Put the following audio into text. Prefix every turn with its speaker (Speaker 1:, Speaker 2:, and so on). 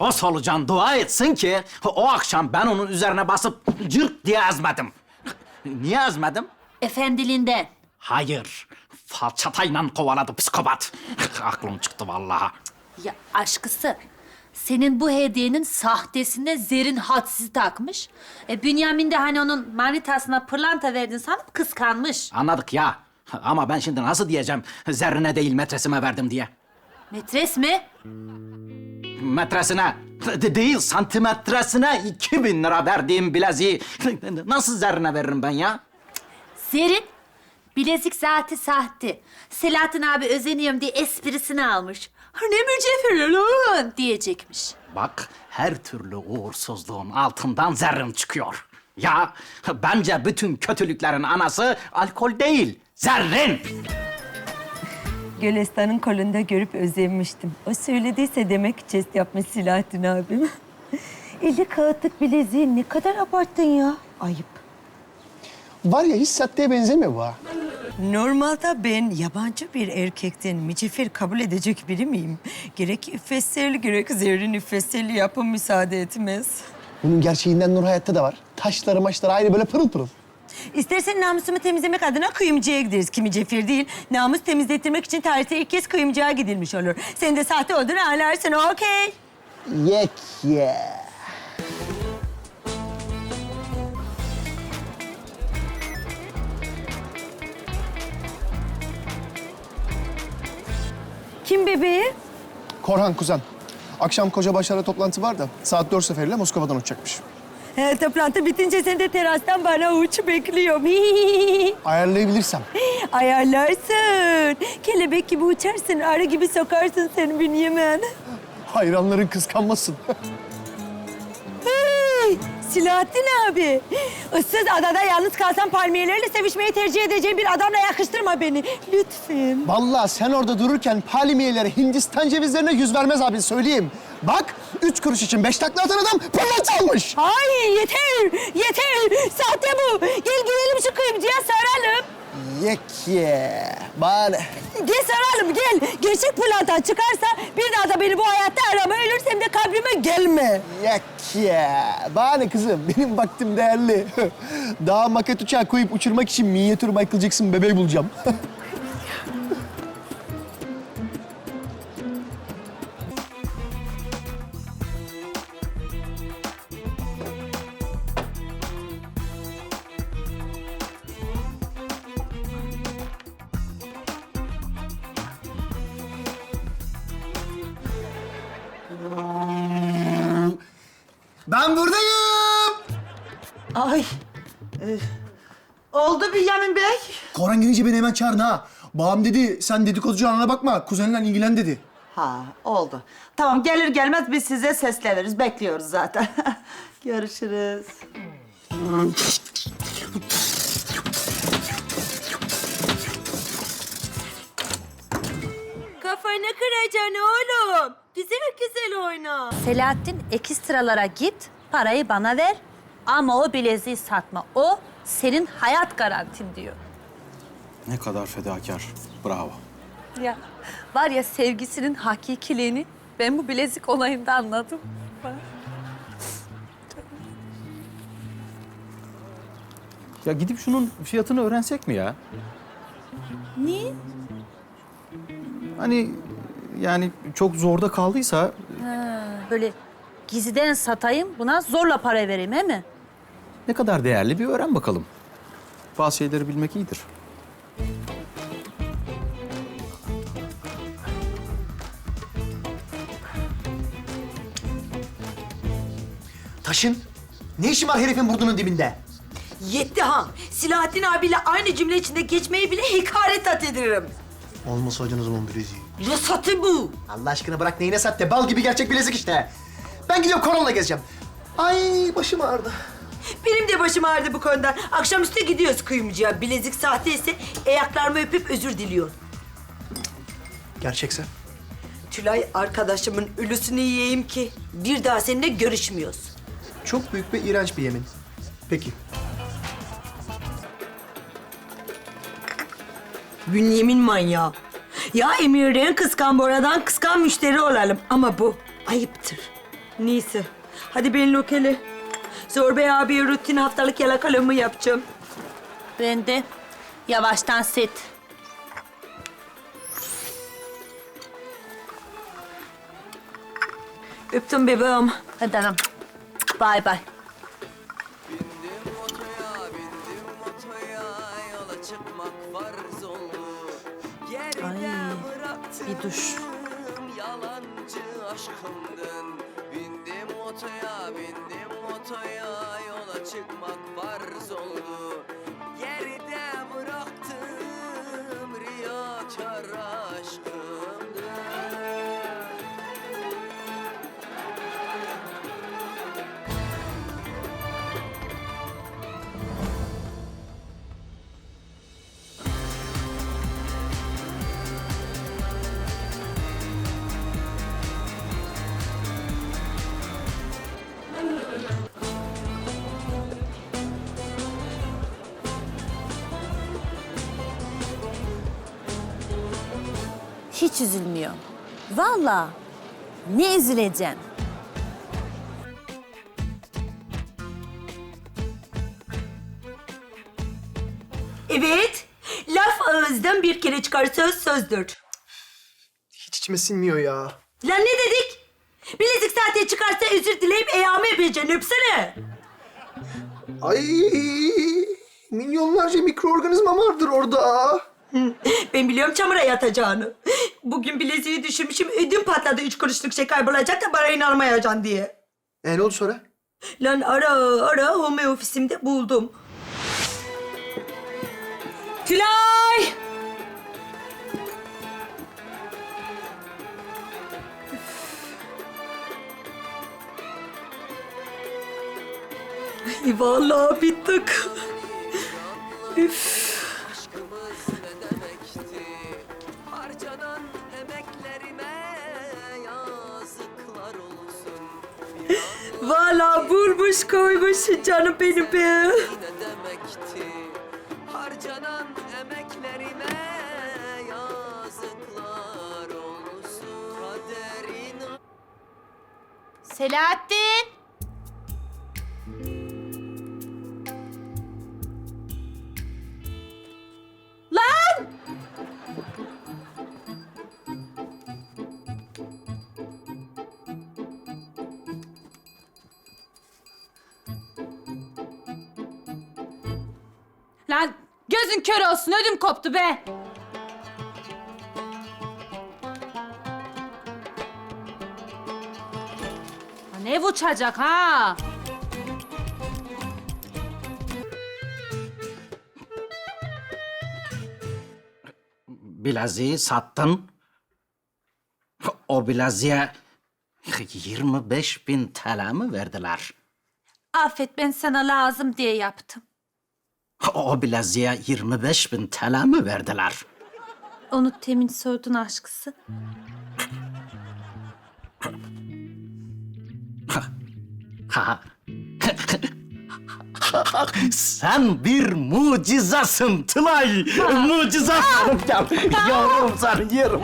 Speaker 1: O solucan dua etsin ki o akşam ben onun üzerine basıp cırt diye ezmedim. Niye ezmedim?
Speaker 2: Efendiliğinden.
Speaker 1: Hayır. Falçatayla kovaladı psikopat. Aklım çıktı vallahi.
Speaker 2: Ya aşkısı, senin bu hediyenin sahtesine Zerrin hadsiz takmış. E, Bünyamin de hani onun manitasına pırlanta verdin sanıp kıskanmış.
Speaker 1: Anladık ya. Ama ben şimdi nasıl diyeceğim zerrine değil metresime verdim diye.
Speaker 2: Metres mi?
Speaker 1: Metresine de- değil santimetresine 2000 lira verdiğim bileziği nasıl zerrine veririm ben ya?
Speaker 2: Zerrin, bilezik zati sahte. Selahattin abi özeniyorum diye esprisini almış. Ha, Ne mücevher lan diyecekmiş.
Speaker 1: Bak her türlü uğursuzluğun altından zerrin çıkıyor. Ya bence bütün kötülüklerin anası alkol değil, zerrin.
Speaker 3: Gölestan'ın kolunda görüp özenmiştim. O söylediyse demek jest yapmış Silahattin abim. Eli kağıtlık bileziği ne kadar abarttın ya. Ayıp.
Speaker 4: Var ya hiç satteye benzemiyor bu ha.
Speaker 3: Normalde ben yabancı bir erkekten mücevher kabul edecek biri miyim? Gerek iffetselli gerek zerrin iffetselli yapım müsaade etmez.
Speaker 4: Bunun gerçeğinden Nur Hayat'ta da var. Taşları maçları aynı böyle pırıl pırıl.
Speaker 3: İstersen namusumu temizlemek adına kuyumcuya gideriz. Kimi cefer değil, namus temizlettirmek için tarihte ilk kez kuyumcuya gidilmiş olur. Sen de sahte olduğunu anlarsın, okey.
Speaker 4: Yek ye.
Speaker 3: Kim bebeği?
Speaker 4: Korhan kuzen. Akşam koca başlarla toplantı var da saat dört seferiyle Moskova'dan uçacakmış.
Speaker 3: He, toplantı bitince sen de terastan bana uç bekliyorum.
Speaker 4: Ayarlayabilirsem.
Speaker 3: Ayarlarsın. Kelebek gibi uçarsın, arı gibi sokarsın seni Bünyamin.
Speaker 4: Hayranların kıskanmasın.
Speaker 3: Hey, Silahattin abi. Issız adada yalnız kalsam palmiyelerle sevişmeyi tercih edeceğim bir adamla yakıştırma beni. Lütfen.
Speaker 4: Vallahi sen orada dururken palmiyeleri Hindistan cevizlerine yüz vermez abi söyleyeyim. Bak üç kuruş için beş takla atan adam pırlanta almış.
Speaker 3: Ay yeter, yeter. Sahte bu. Gel gidelim şu kuyumcuya saralım.
Speaker 4: Yek ye. Bana.
Speaker 3: Gel saralım gel. Gerçek pırlanta çıkarsa bir daha da beni bu hayatta arama. Ölürsem de kabrime gelme.
Speaker 4: Yek ye. Bana kızım benim vaktim değerli. Daha maket uçağı koyup uçurmak için minyatür Michael Jackson bebeği bulacağım. ben buradayım.
Speaker 5: Ay. e, oldu Bünyamin Bey.
Speaker 4: Koran gelince beni hemen çağırın ha. Babam dedi sen dedikoducu anana bakma kuzenle ilgilen dedi.
Speaker 5: Ha oldu. Tamam gelir gelmez biz size sesleniriz. Bekliyoruz zaten. Görüşürüz.
Speaker 3: Kıracaksın oğlum. Bize mi güzel oyna?
Speaker 2: Selahattin ekstralara git, parayı bana ver. Ama o bileziği satma. O senin hayat garantin diyor.
Speaker 6: Ne kadar fedakar. Bravo.
Speaker 2: Ya var ya sevgisinin hakikiliğini ben bu bilezik olayında anladım.
Speaker 6: Ya gidip şunun fiyatını öğrensek mi ya?
Speaker 2: Niye?
Speaker 6: Hani yani çok zorda kaldıysa
Speaker 2: Böyle gizliden satayım, buna zorla para vereyim, he mi?
Speaker 6: ne kadar değerli bir öğren bakalım. Bazı şeyleri bilmek iyidir.
Speaker 4: Taşın. Ne işin var herifin burnunun dibinde?
Speaker 7: Yetti han. Silahattin abiyle aynı cümle içinde geçmeyi bile hakaret at ederim.
Speaker 4: Olmasaydın o zaman bileziği.
Speaker 7: Ne satı bu?
Speaker 4: Allah aşkına bırak neyine sahte. Bal gibi gerçek bilezik işte. Ben gidiyorum koronla gezeceğim. Ay başım ağrıdı.
Speaker 7: Benim de başım ağrıdı bu konudan. Akşamüstü gidiyoruz kuyumcuya. Bilezik sahte ise ayaklarımı öpüp özür diliyor.
Speaker 4: Gerçekse.
Speaker 7: Tülay arkadaşımın ölüsünü yiyeyim ki bir daha seninle görüşmüyoruz.
Speaker 4: Çok büyük ve iğrenç bir yemin. Peki.
Speaker 7: Bünyemin manyağı. Ya Emir'den kıskan Bora'dan kıskan müşteri olalım. Ama bu ayıptır.
Speaker 3: Neyse. Hadi ben lokale. Zor Bey abi rutin haftalık yalakalığımı yapacağım.
Speaker 2: Ben de yavaştan set.
Speaker 3: Öptüm bebeğim.
Speaker 2: Hadi anam. Bay bay.
Speaker 8: Bindim otoya, bindim otoya, yola çıkmak
Speaker 2: Ay, bir duş.
Speaker 8: yalancı aşkımdın. Bindim otoya, bindim otoya, yola çıkmak farz oldu. Geride bıraktım riyakar
Speaker 2: Hiç üzülmüyor. Vallahi ne üzüleceğim.
Speaker 3: Evet. Laf ağızdan bir kere çıkarsa sözdür.
Speaker 4: Hiç içime sinmiyor ya.
Speaker 3: Lan ne dedik? Bilezik saate çıkarsa özür dileyip eyamı öpeceksin. Öpsene.
Speaker 4: Ay milyonlarca mikroorganizma vardır orada.
Speaker 3: Ben biliyorum çamura yatacağını. Bugün bileziği düşürmüşüm. Ödüm patladı. Üç kuruşluk şeker bulacak da bana inanmayacaksın diye.
Speaker 4: E ne oldu sonra?
Speaker 3: Lan ara ara home ofisimde buldum. Tülay! Ay, vallahi bittik. Üf. Bulmuş koymuş canım benim be.
Speaker 8: Ne demekti? Harcanan emeklerime yazıklar olsun. Kaderin
Speaker 2: Selahattin. Lan gözün kör olsun ödüm koptu be. Lan ev uçacak ha.
Speaker 1: Bileziği sattın. O bileziğe 25 bin TL mi verdiler?
Speaker 2: Affet ben sana lazım diye yaptım.
Speaker 1: O bileziğe 25 bin TL mi verdiler?
Speaker 2: Onu temin sordun aşkısı.
Speaker 1: Ha. Sen bir mucizasın Tılay. Mucize. Yavrum seni yerim.